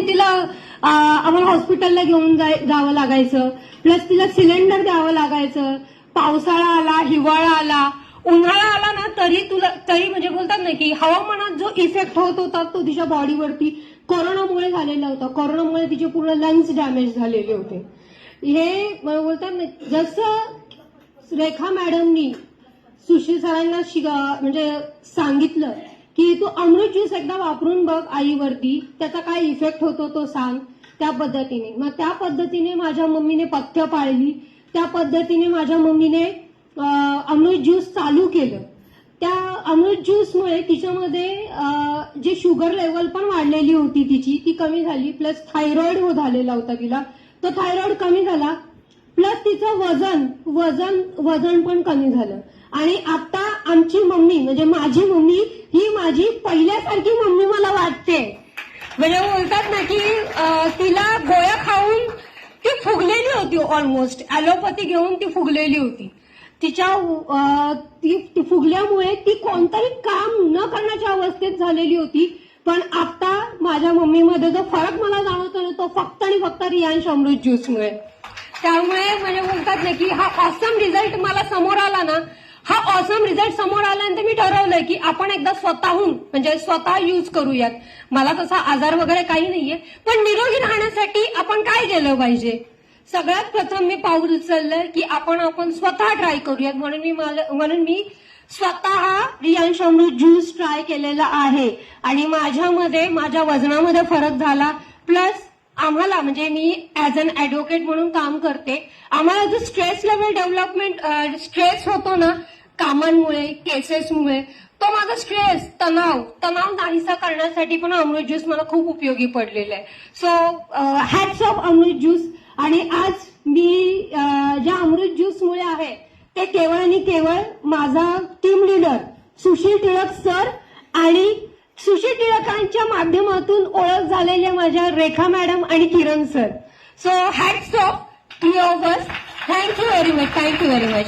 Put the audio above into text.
दिवसांनी तिला आम्हाला हॉस्पिटलला घेऊन जाय- जावं लागायचं. प्लस तिला सिलेंडर द्यावं लागायचं. पावसाळा आला हिवाळा आला उन्हाळा आला ना तरी तुला तरी म्हणजे बोलतात ना की हवामानात जो इफेक्ट होत होता तो तिच्या बॉडीवरती कोरोनामुळे झालेला होता. कोरोनामुळे तिचे पूर्ण लंग्स डॅमेज झालेले होते. हे बोलतात ना जसं रेखा मॅडमनी सुशील सरांना शिका म्हणजे सांगितलं की तू अमृत ज्यूस एकदा वापरून बघ आईवरती त्याचा काय इफेक्ट होतो तो सांग. त्या पद्धतीने. मग त्या पद्धतीने माझ्या मम्मीने पथ्य पाळली. त्या पद्धतीने माझ्या मम्मीने अमृत ज्यूस चालू केलं. त्या अमृत ज्यूसमुळे तिच्यामध्ये जे शुगर लेवल पण वाढलेली होती तिची ती कमी झाली. प्लस थायरॉइड हो झालेला होता तिला. तो थायरॉइड कमी झाला. प्लस तिचं वजन वजन वजन पण कमी झालं. आणि आमची मम्मी म्हणजे माझी मम्मी ही माझी पहिल्यासारखी मम्मी मला वाटते. म्हणजे बोलतात ना की तिला गोळ्या खाऊन ती फुगलेली होती ऑलमोस्ट अॅलोपॅथी घेऊन ती फुगलेली होती. तिच्या ती ती फुगल्यामुळे ती कोणतंही काम न करण्याच्या अवस्थेत झालेली होती. पण आता माझ्या मम्मीमध्ये जो फरक मला जाणवतो ना तो फक्त आणि फक्त रियांश अमृत ज्यूसमुळे त्यामुळे म्हणजे बोलतात ना की हा ऑसम रिझल्ट मला समोर आला ना हा ऑसम रिझल्ट समोर आल्यानंतर मी ठरवलंय की आपण एकदा स्वतःहून म्हणजे स्वतः यूज करूयात. मला तसा आजार वगैरे काही नाहीये पण निरोगी राहण्यासाठी आपण काय केलं पाहिजे? सगळ्यात प्रथम मी पाऊल उचललंय की आपण आपण स्वतः ट्राय करूयात. म्हणून मी मला म्हणून मी स्वतः रियांश अमृत ज्यूस ट्राय केलेला आहे. आणि माझ्यामध्ये माझ्या वजनामध्ये फरक झाला. प्लस आम्हाला म्हणजे मी ऍज अन ऍडव्होकेट म्हणून काम करते. आम्हाला जो स्ट्रेस लेवल डेव्हलपमेंट स्ट्रेस होतो ना कामांमुळे केसेसमुळे तो माझा स्ट्रेस तणाव तणाव नाहीसा करण्यासाठी पण अमृत ज्यूस मला खूप उपयोगी पडलेला आहे. So hats off Amrut juice आणि आज मी uh, ज्या अमृत ज्यूसमुळे आहे ते केवळ आणि केवळ माझा team leader Sushil Tilak sir आणि सुशील टिळकांच्या माध्यमातून ओळख झालेल्या माझ्या रेखा मॅडम आणि Kiran sir so hats off three of us thank you very much thank you very much